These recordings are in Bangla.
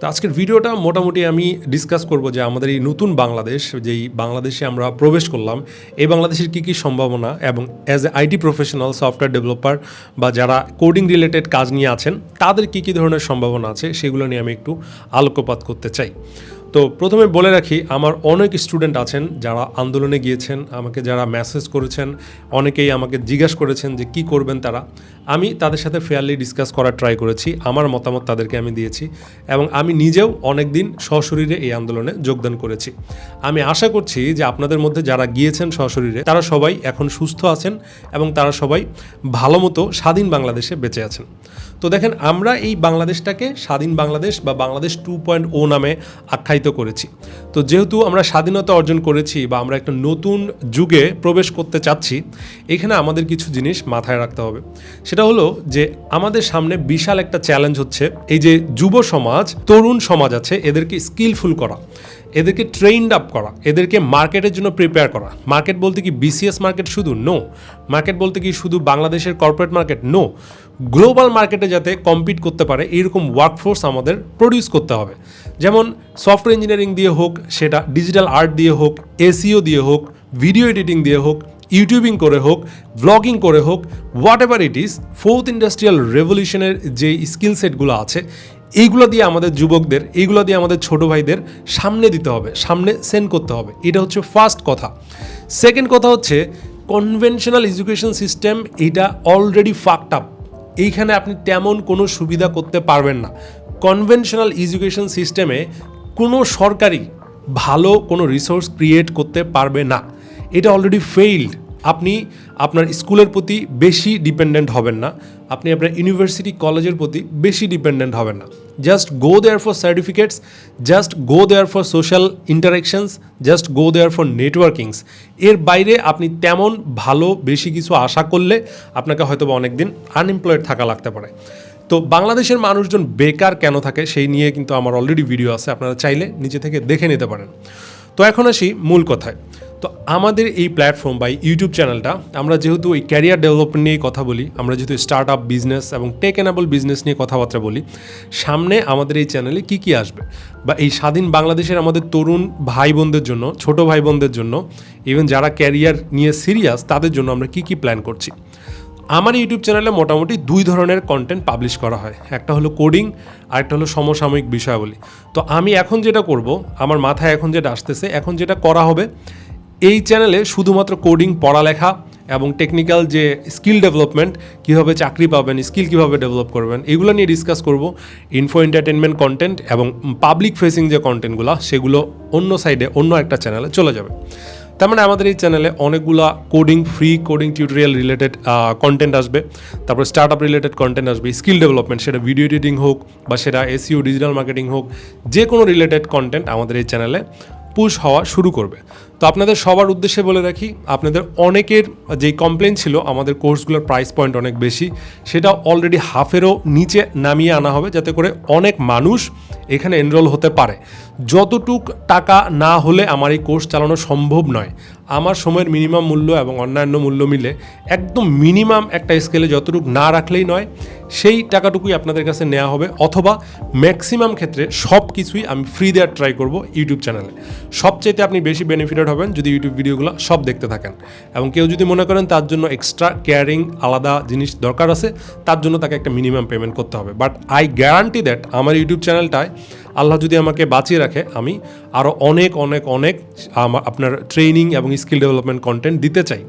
তো আজকের ভিডিওটা মোটামুটি আমি ডিসকাস করব যে আমাদের এই নতুন বাংলাদেশ, যেই বাংলাদেশে আমরা প্রবেশ করলাম, এই বাংলাদেশের কী কী সম্ভাবনা এবং as a IT professional software developer বা যারা কোডিং রিলেটেড কাজ নিয়ে আছেন, তাদের কী কী ধরনের সম্ভাবনা আছে, সেগুলো নিয়ে আমি একটু আলোকপাত করতে চাই। তো প্রথমে বলে রাখি, আমার অনেক স্টুডেন্ট আছেন যারা আন্দোলনে গিয়েছেন, আমাকে যারা মেসেজ করেছেন, অনেকেই আমাকে জিজ্ঞাসা করেছেন যে কি করবেন তারা। আমি তাদের সাথে ফেয়ারলি ডিসকাস করার ট্রাই করেছি, আমার মতামত তাদেরকে আমি দিয়েছি এবং আমি নিজেও অনেক দিন সশরীরে এই আন্দোলনে যোগদান করেছি। আমি আশা করছি যে আপনাদের মধ্যে যারা গিয়েছেন সশরীরে, তারা সবাই এখন সুস্থ আছেন এবং তারা সবাই ভালো মতো স্বাধীন বাংলাদেশে বেঁচে আছেন। তো দেখেন, আমরা এই বাংলাদেশটাকে স্বাধীন বাংলাদেশ বা বাংলাদেশ টু পয়েন্ট ও নামে আখ্যায়িত করেছি। তো যেহেতু আমরা স্বাধীনতা অর্জন করেছি বা আমরা একটা নতুন যুগে প্রবেশ করতে চাচ্ছি, এখানে আমাদের কিছু জিনিস মাথায় রাখতে হবে। সেটা হলো যে আমাদের সামনে বিশাল একটা চ্যালেঞ্জ হচ্ছে, এই যে যুব সমাজ, তরুণ সমাজ আছে, এদেরকে স্কিলফুল করা, এদেরকে ট্রেইনড আপ করা, এদেরকে মার্কেটের জন্য প্রিপেয়ার করা। মার্কেট বলতে কি বিসিএস মার্কেট শুধু? নো মার্কেট বলতে কি শুধু বাংলাদেশের কর্পোরেট মার্কেট নো গ্লোবাল মার্কেটে যাতে কম্পিট করতে পারে, এইরকম ওয়ার্কফোর্স আমাদের প্রডিউস করতে হবে। যেমন সফটওয়্যার ইঞ্জিনিয়ারিং দিয়ে হোক, সেটা ডিজিটাল আর্ট দিয়ে হোক এসিও দিয়ে হোক ভিডিও এডিটিং দিয়ে হোক ইউটিউবিং করে হোক ব্লগিং করে হোক whatever it is fourth industrial রেভলিউশনের যে স্কিল সেটগুলো আছে, এইগুলো দিয়ে আমাদের যুবকদের, এইগুলো দিয়ে আমাদের ছোট ভাইদের সামনে দিতে হবে, সামনে সেন্ড করতে হবে। এটা হচ্ছে ফার্স্ট কথা। সেকেন্ড কথা হচ্ছে কনভেনশনাল এডুকেশন সিস্টেম এটা অলরেডি ফাকড আপ এইখানে আপনি তেমন কোনো সুবিধা করতে পারবেন না। কনভেনশনাল এডুকেশন সিস্টেমে কোনো সরকারি ভালো কোনো রিসোর্স ক্রিয়েট করতে পারবে না। এটা অলরেডি ফেইল্ড আপনি আপনার স্কুলের প্রতি বেশি ডিপেন্ডেন্ট হবেন না। আপনি আপনার ইউনিভার্সিটি কলেজের প্রতি বেশি ডিপেন্ডেন্ট হবেন না। Just go there for certificates just go there for social interactions just go there for networkings এর বাইরে আপনি তেমন ভালো বেশি কিছু আশা করলে আপনাকে হয়তো অনেক দিন আনএমপ্লয়েড থাকা লাগতে পারে। তো বাংলাদেশের মানুষজন বেকার কেন থাকে সেই নিয়ে কিন্তু আমার অলরেডি ভিডিও আছে, আপনারা চাইলে নিজে থেকে দেখে নিতে পারেন। তো এখন আসি মূল কথায়। তো আমাদের এই প্ল্যাটফর্ম বা ইউটিউব চ্যানেলটা আমরা যেহেতু এই ক্যারিয়ার ডেভেলপমেন্ট নিয়ে কথা বলি, আমরা যেহেতু স্টার্ট আপ বিজনেস এবং টেক বিজনেস নিয়ে কথাবার্তা বলি, সামনে আমাদের এই চ্যানেলে কি কি আসবে? বা এই স্বাধীন বাংলাদেশের আমাদের তরুণ ভাই বোনদের জন্য, ছোট ভাই বোনদের জন্য ইভেন যারা ক্যারিয়ার নিয়ে সিরিয়াস তাদের জন্য আমরা কি কি প্ল্যান করছি? আমার ইউটিউব চ্যানেলে মোটামুটি দুই ধরনের কন্টেন্ট পাবলিশ করা হয়। একটা হলো কোডিং আর একটা হলো সমসাময়িক বিষয়াবলী। তো আমি এখন যেটা করব, আমার মাথায় এখন যেটা আসতেছে, এখন যেটা করা হবে এই চ্যানেলে শুধুমাত্র কোডিং পড়ালেখা এবং টেকনিক্যাল যে স্কিল ডেভেলপমেন্ট কীভাবে চাকরি পাবেন স্কিল কীভাবে ডেভেলপ করবেন, এগুলো নিয়ে ডিসকাস করব। ইনফো এন্টারটেনমেন্ট কন্টেন্ট এবং পাবলিক ফেসিং যে কন্টেন্টগুলো সেগুলো অন্য সাইডে অন্য একটা চ্যানেলে চলে যাবে। তার মানে আমাদের এই চ্যানেলে অনেকগুলা coding free coding tutorial related content আসবে। তারপর স্টার্ট আপ রিলেটেড কন্টেন্ট আসবে স্কিল ডেভেলপমেন্ট সেটা ভিডিও এডিটিং হোক বা সেটা এসিও ডিজিটাল মার্কেটিং হোক যে কোনো রিলেটেড কন্টেন্ট আমাদের এই চ্যানেলে পুশ হওয়া শুরু করবে। তো আপনাদের সবার উদ্দেশ্যে বলে রাখি, আপনাদের অনেকের যেই কমপ্লেন ছিল, আমাদের কোর্সগুলোর প্রাইস পয়েন্ট অনেক বেশি, সেটা অলরেডি হাফেরও নিচে নামিয়ে আনা হবে যাতে করে অনেক মানুষ এখানে এনরোল হতে পারে। যতটুক টাকা না হলে আমার এই কোর্স চালানো সম্ভব নয়। আমার সময়ের মিনিমাম মূল্য এবং অন্যান্য মূল্য মিলে একদম মিনিমাম একটা স্কেলে যতটুকু না রাখলেই নয়, সেই টাকাটুকুই আপনাদের কাছে নেওয়া হবে, অথবা ম্যাক্সিমাম ক্ষেত্রে সব কিছুই আমি ফ্রি দেওয়ার ট্রাই করব ইউটিউব চ্যানেলে সবচেয়ে আপনি বেশি বেনিফিটেড হবেন যদি ইউটিউব ভিডিওগুলো সব দেখতে থাকেন। এবং কেউ যদি মনে করেন তার জন্য এক্সট্রা কেয়ারিং আলাদা জিনিস দরকার আছে, তার জন্য তাকে একটা মিনিমাম পেমেন্ট করতে হবে। বাট আই গ্যারান্টি দ্যাট আমার ইউটিউব চ্যানেলটায় আল্লাহ যদি আমাকে বাঁচিয়ে রাখে, আমি আরও অনেক অনেক অনেক আপনার ট্রেনিং এবং স্কিল ডেভেলপমেন্ট কন্টেন্ট দিতে চাই।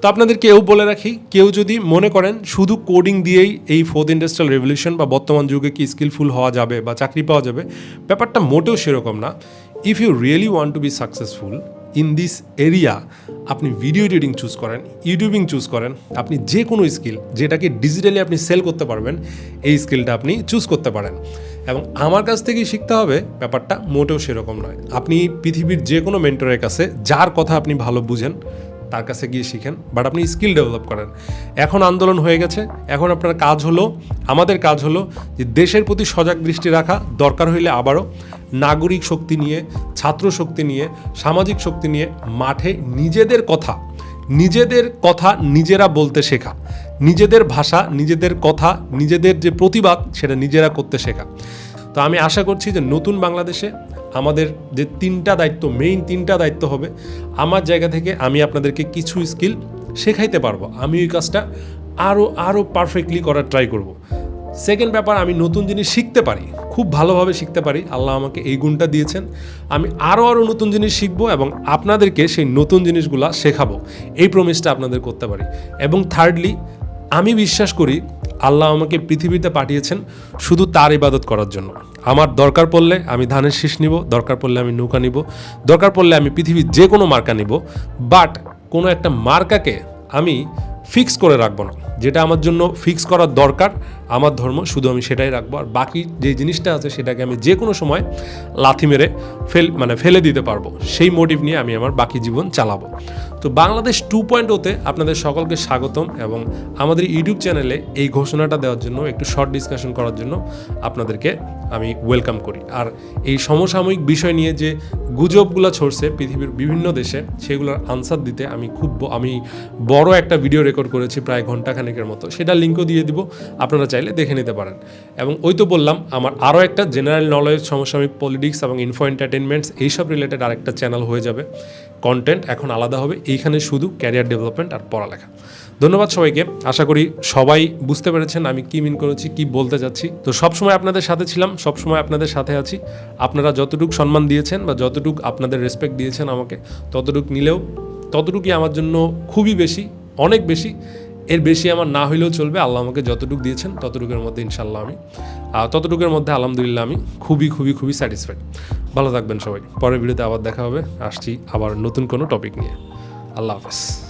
তো আপনাদের কেউ বলে রাখি, কেউ যদি মনে করেন শুধু কোডিং দিয়েই এই ফোর্থ ইন্ডাস্ট্রিয়াল রেভলিউশন বা বর্তমান যুগে কি স্কিলফুল হওয়া যাবে বা চাকরি পাওয়া যাবে, ব্যাপারটা মোটেও সেরকম না। If you really want to be successful in this area আপনি ভিডিও এডিটিং চুজ করেন ইউটিউবিং চুজ করেন, আপনি যে কোনো স্কিল যেটাকে ডিজিটালি আপনি সেল করতে পারবেন, এই স্কিলটা আপনি চুজ করতে পারেন। এবং আমার কাছ থেকেই শিখতে হবে, ব্যাপারটা মোটেও সেরকম নয়। আপনি পৃথিবীর যে কোনো মেন্টরের কাছে যার কথা আপনি ভালো বুঝেন তার কাছে গিয়ে শিখেন বাট আপনি স্কিল ডেভেলপ করেন। এখন আন্দোলন হয়ে গেছে, এখন আপনার কাজ হলো, আমাদের কাজ হলো যে দেশের প্রতি সজাগ দৃষ্টি রাখা, দরকার হইলে আবারও নাগরিক শক্তি নিয়ে, ছাত্র শক্তি নিয়ে, সামাজিক শক্তি নিয়ে মাঠে নিজেদের কথা নিজেদের কথা নিজেরা বলতে শেখা, নিজেদের ভাষা, নিজেদের কথা, নিজেদের যে প্রতিবাদ, সেটা নিজেরা করতে শেখা। তো আমি আশা করছি যে নতুন বাংলাদেশে আমাদের যে তিনটা দায়িত্ব মেইন তিনটা দায়িত্ব হবে, আমার জায়গা থেকে আমি আপনাদেরকে কিছু স্কিল শেখাইতে পারব। আমি ওই কাজটা আরও আরও পারফেক্টলি করার ট্রাই করব। সেকেন্ড ব্যাপার, আমি নতুন জিনিস শিখতে পারি। খুব ভালোভাবে শিখতে পারি। আল্লাহ আমাকে এই গুণটা দিয়েছেন। আমি আরও আরও নতুন জিনিস শিখব এবং আপনাদেরকে সেই নতুন জিনিসগুলা শেখাবো। এই প্রমিসটা আপনাদের করতে পারি। এবং থার্ডলি আমি বিশ্বাস করি আল্লাহ আমাকে পৃথিবীতে পাঠিয়েছেন শুধু তার ইবাদত করার জন্য। আমার দরকার পড়লে আমি ধানের শীষ নিব, দরকার পড়লে আমি নৌকা নিব, দরকার পড়লে আমি পৃথিবীর যে কোনো মার্কা নিব, বাট কোনো একটা মার্কাকে আমি ফিক্স করে রাখব না, যেটা আমার জন্য ফিক্স করার দরকার আমার ধর্ম, শুধু আমি সেটাই রাখব। আর বাকি যে জিনিসটা আছে, সেটাকে আমি যে কোনো সময় লাথি মেরে ফেল মানে ফেলে দিতে পারব। সেই মোটিভ নিয়ে আমি আমার বাকি জীবন চালাবো। তো বাংলাদেশ টু পয়েন্ট ওতে আপনাদের সকলকে স্বাগতম এবং আমাদের ইউটিউব চ্যানেলে এই ঘোষণাটা দেওয়ার জন্য, একটু শর্ট ডিসকাশন করার জন্য আপনাদেরকে আমি ওয়েলকাম করি। আর এই সমসাময়িক বিষয় নিয়ে যে গুজবগুলো ছড়ছে পৃথিবীর বিভিন্ন দেশে, সেগুলোর আনসার দিতে আমি খুব আমি বড় একটা ভিডিও রেকর্ড করেছি প্রায় ঘন্টাখানেকের মতো। সেটা লিঙ্কও দিয়ে দিব। আপনারা চাইলে দেখে নিতে পারেন। এবং ওই তো বললাম, আমার আরও একটা জেনারেল নলেজ সমসাময়িক পলিটিক্স এবং ইনফো এন্টারটেনমেন্টস এইসব রিলেটেড আরেকটা চ্যানেল হয়ে যাবে। কন্টেন্ট এখন আলাদা হবে, এইখানে শুধু ক্যারিয়ার ডেভেলপমেন্ট আর পড়ালেখা। ধন্যবাদ সবাইকে, আশা করি সবাই বুঝতে পেরেছেন আমি কি মিন করেছি, কি বলতে চাচ্ছি। তো সবসময় আপনাদের সাথে ছিলাম, সবসময় আপনাদের সাথে আছি। আপনারা যতটুকু সম্মান দিয়েছেন বা যতটুকু আপনাদের রেসপেক্ট দিয়েছেন আমাকে, ততটুকু নিলেও, ততটুকুই আমার জন্য খুবই বেশি, অনেক বেশি। এর বেশি আমার না হইলেও চলবে। আল্লাহ আমাকে যতটুকু দিয়েছেন, ততটুকুর মধ্যে ইনশাল্লাহ আমি ততটুকুর মধ্যে আলহামদুলিল্লাহ আমি খুবই খুবই খুবই স্যাটিসফাইড ভালো থাকবেন সবাই। পরের ভিডিওতে আবার দেখা হবে। আসছি আবার নতুন কোনো টপিক নিয়ে। আল্লাহ হাফেজ।